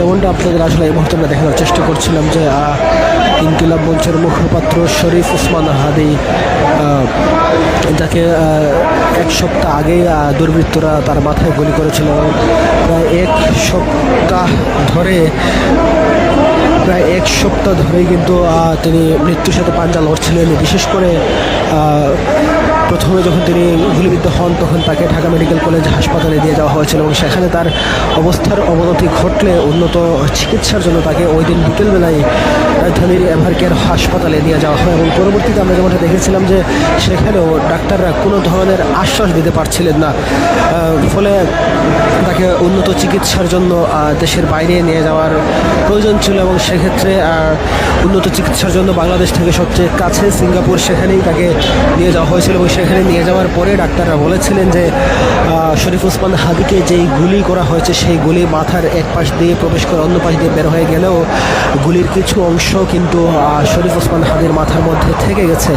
যেমনটা আপনাদের আসলে এই মুহূর্তে আমরা দেখানোর চেষ্টা করছিলাম যে ইনকিলাব মঞ্চের মুখপাত্র শরীফ উসমান হাদি যাকে এক সপ্তাহ আহ, দুর্বৃত্তরা তার মাথায় গুলি করেছিল প্রায় এক সপ্তাহ ধরে প্রায় এক সপ্তাহ ধরেই কিন্তু তিনি মৃত্যুর সাথে পাঞ্জা লড়ছিলেন। বিশেষ করে প্রথমে যখন তিনি গুলিবিদ্ধ হন, তখন তাকে ঢাকা মেডিকেল কলেজ হাসপাতালে দিয়ে যাওয়া হয়েছিল এবং সেখানে তার অবস্থার অবনতি ঘটলে উন্নত চিকিৎসার জন্য তাকে ওই দিন বিকেলবেলায় রাজধানীর এভার কেয়ার হাসপাতালে নিয়ে যাওয়া হয় এবং পরবর্তীতে আমরা যেমনটা দেখেছিলাম যে সেখানেও ডাক্তাররা কোনো ধরনের আশ্বাস দিতে পারছিলেন না। ফলে তাকে উন্নত চিকিৎসার জন্য দেশের বাইরে নিয়ে যাওয়ার প্রয়োজন ছিল এবং সেক্ষেত্রে উন্নত চিকিৎসার জন্য বাংলাদেশ থেকে সবচেয়ে কাছে সিঙ্গাপুর, সেখানেই তাকে নিয়ে যাওয়া হয়েছিল এবং সেখানে নিয়ে যাওয়ার পরে ডাক্তাররা বলেছিলেন যে শরীফ ওসমান হাদিকে যেই গুলি করা হয়েছে সেই গুলি মাথার এক পাশ দিয়ে প্রবেশ করে অন্য পাশ দিয়ে বের হয়ে গেলেও গুলির কিছু অংশ কিন্তু শরীফ ওসমান হাদির মাথার মধ্যে থেকে গেছে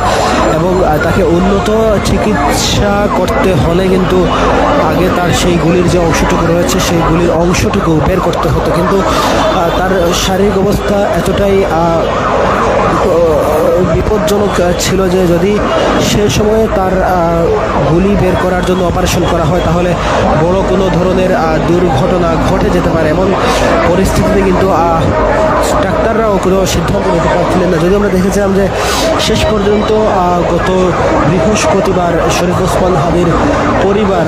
এবং তাকে উন্নত চিকিৎসা করতে হলে কিন্তু আগে তার সেই গুলির যে অংশটুকু রয়েছে সেই গুলির অংশটুকু বের করতে হতো। কিন্তু তার শারীরিক অবস্থা এতটাই বিপজ্জনক ছিল যে যদি সে সময়ে তার গুলি বের করার জন্য অপারেশন করা হয়, তাহলে বড় কোনো ধরনের দুর্ঘটনা ঘটে যেতে পারে। এমন পরিস্থিতিতে কিন্তু ডাক্তাররাও কোনো সিদ্ধান্ত নিতে পারছিলেন না। যদি আমরা দেখেছিলাম যে শেষ পর্যন্ত গত বৃহস্পতিবার শরীফ ওসমান হাবির পরিবার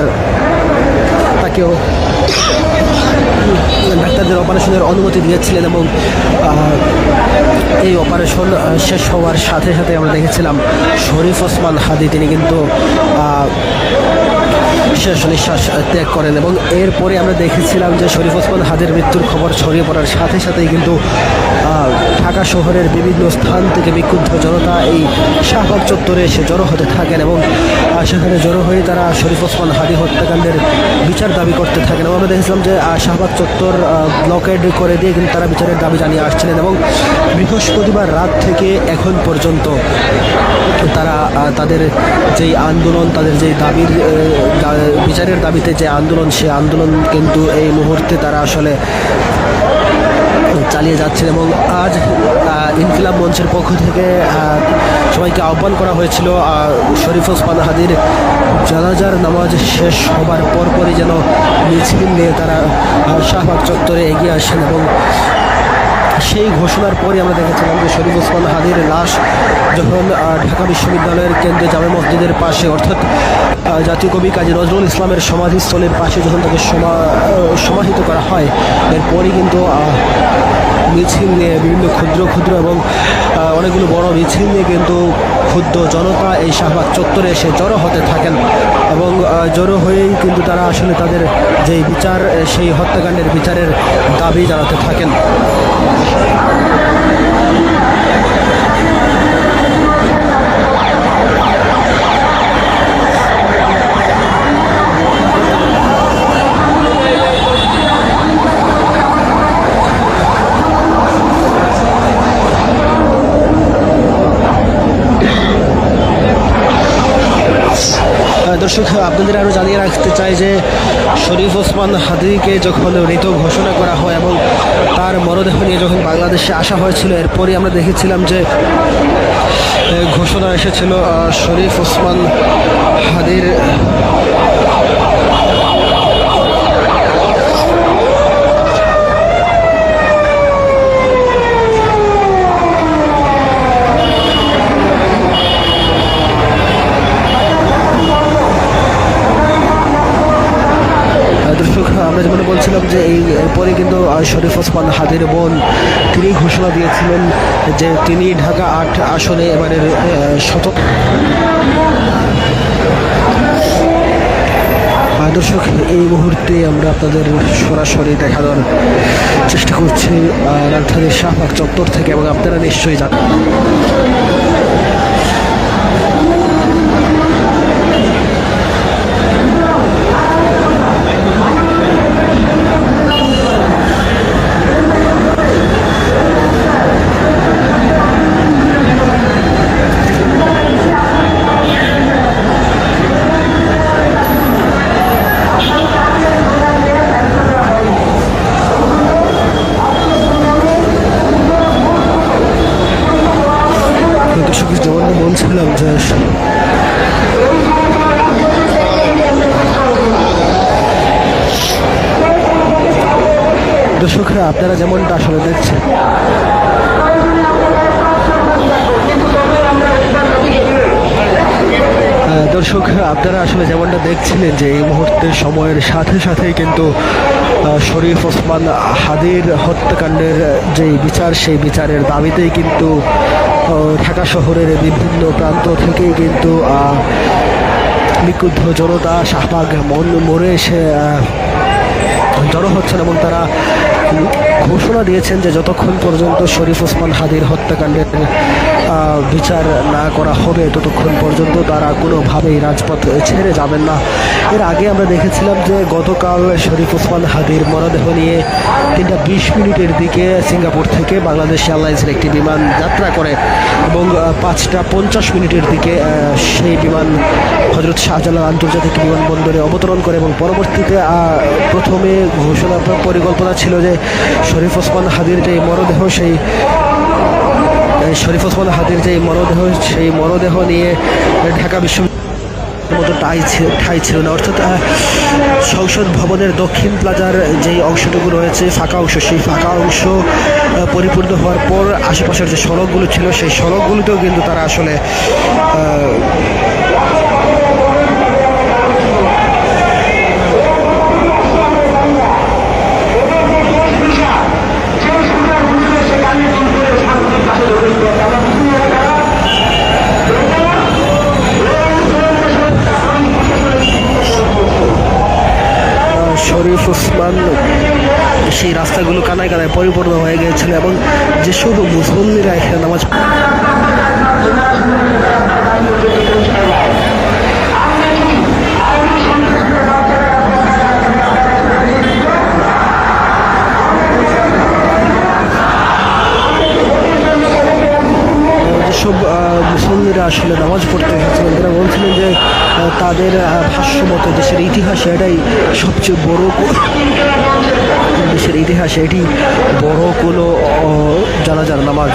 তাকেও ডাক্তারদের অপারেশনের অনুমতি দিয়েছিলেন এবং এই অপারেশন শেষ হওয়ার সাথে সাথে আমরা দেখেছিলাম শরীফ ওসমান হাদি তিনি কিন্তু শেষ নিঃশ্বাস ত্যাগ করেন এবং এরপরে আমরা দেখেছিলাম যে শরীফ ওসমান হাদির মৃত্যুর খবর ছড়িয়ে পড়ার সাথে সাথেই কিন্তু ঢাকা শহরের বিভিন্ন স্থান থেকে বিক্ষুব্ধ জনতা এই শাহবাগ চত্বরে এসে জড়ো হতে থাকেন এবং সেখানে জড়ো হয়ে তারা শরীফ ওসমান হাদি হত্যাকাণ্ডের বিচার দাবি করতে থাকেন এবং আমরা দেখেছিলাম যে শাহবাগ চত্বর ব্লকেড করে দিয়ে কিন্তু তারা বিচারের দাবি জানিয়ে আসছিলেন এবং বৃহস্পতিবার রাত থেকে এখন পর্যন্ত তারা তাদের যেই আন্দোলন, তাদের যেই দাবির বিচারের দাবিতে যে আন্দোলন, সে আন্দোলন কিন্তু এই মুহূর্তে তারা আসলে চালিয়ে যাচ্ছেন এবং আজ ইনকিলাব মঞ্চের পক্ষ থেকে সবাইকে আহ্বান করা হয়েছিল শরীফ ওসমান হাদির জানাজার নামাজ শেষ হবার পরপরই যেন মিছিল নিয়ে তারা শাহবাগ চত্বরে এগিয়ে আসেন এবং সেই ঘোষণার পরে আমরা দেখেছিলাম যে শরীফ ওসমান হাদির লাশ যখন ঢাকা বিশ্ববিদ্যালয়ের কেন্দ্রে জামে মসজিদের পাশে, অর্থাৎ জাতীয় কবি কাজী নজরুল ইসলামের সমাধিস্থলের পাশে যখন তাকে সমা- সমাহিত করা হয়, এরপরই কিন্তু মিছিল নিয়ে বিভিন্ন ক্ষুদ্র ক্ষুদ্র এবং অনেকগুলো বড় মিছিল নিয়ে কিন্তু ক্ষুদ্র জনতা এই শাহবাগ চত্বরে এসে জড়ো হতে থাকেন এবং জড়ো হয়েই কিন্তু তারা আসলে তাদের যেই বিচার সেই হত্যাকাণ্ডের বিচারের দাবি জানাতে থাকেন। দর্শক, আপনাদের আরও জানিয়ে রাখতে চাই যে শরীফ ওসমান হাদিকে যখন মৃত ঘোষণা করা হয় এবং তার মরদেহ নিয়ে যখন বাংলাদেশে আসা হয়েছিল, এরপরই আমরা দেখেছিলাম যে ঘোষণা এসেছিল শরীফ ওসমান হাদির আহ, দর্শক আমরা যেমন বলছিলাম যে এই এরপরে কিন্তু আহ, শরীফ ওসমান হাদির বোন তিনি ঘোষণা দিয়েছিলেন যে তিনি ঢাকা আট আসনে এবারের শত দর্শক, এই মুহূর্তে আমরা আপনাদের সরাসরি দেখানোর চেষ্টা করছি রাজধানীর শাহবাগ চত্বর থেকে এবং আপনারা নিশ্চয়ই জানেন দর্শক যেমন বলছিলাম যে দর্শক আপনারা যেমনটা আসলে দেখছেন। দর্শক, আপনারা আসলে যেমনটা দেখছিলেন যে এই মুহূর্তে সময়ের সাথে সাথেই কিন্তু শরীফ ওসমান হাদির হত্যাকাণ্ডের যে বিচার, সেই বিচারের দাবিতেই কিন্তু ঢাকা শহরের বিভিন্ন প্রান্ত থেকেই কিন্তু বিক্ষুব্ধ জনতা শাহবাগ মন মরে এসে জড়ো হচ্ছেন এবং তারা ঘোষণা দিয়েছেন যে যতক্ষণ পর্যন্ত শরীফ ওসমান হাদির হত্যাকাণ্ডের বিচার না করা হবে, ততক্ষণ পর্যন্ত তারা কোনোভাবেই রাজপথ ছেড়ে যাবেন না। এর আগে আমরা দেখেছিলাম যে গতকাল শরীফ ওসমান হাদির মরদেহ নিয়ে তিনটা বিশ মিনিটের দিকে সিঙ্গাপুর থেকে বাংলাদেশ এয়ারলাইন্সের একটি বিমান যাত্রা করে। এবং পাঁচটা পঞ্চাশ মিনিটের দিকে সেই বিমান হজরত শাহজালাল আন্তর্জাতিক বিমানবন্দরে অবতরণ করে এবং পরবর্তীতে প্রথমে ঘোষণা পরিকল্পনা ছিল যে শরীফ ওসমান হাদির যে মরদেহ, সেই শরীফ ওসমান হাদির যে মরদেহ, সেই মরদেহ নিয়ে ঢাকা বিশ্ব মতো ঠাই ছিল না। অর্থাৎ সংসদ ভবনের দক্ষিণ প্লাজার যেই অংশটুকু রয়েছে, ফাঁকা অংশ, সেই ফাঁকা অংশ পরিপূর্ণ হওয়ার পর আশেপাশের যে সড়কগুলো ছিল, সেই সড়কগুলোতেও কিন্তু তারা আসলে আহ, আহ, শরীফ ওসমান সেই রাস্তাগুলো কানায় কানায় পরিপূর্ণ হয়ে গিয়েছিল এবং যে শুধু মুসলমানরা এখানে নামাজ যেসব মুসল্লিরা আসলে নামাজ পড়তে এসেছিলেন তারা বলছিলেন যে তাদের ভাষ্য মতো দেশের ইতিহাসে এটাই সবচেয়ে বড় দেশের ইতিহাসে এটি বড় কোনো জানাজার নামাজ।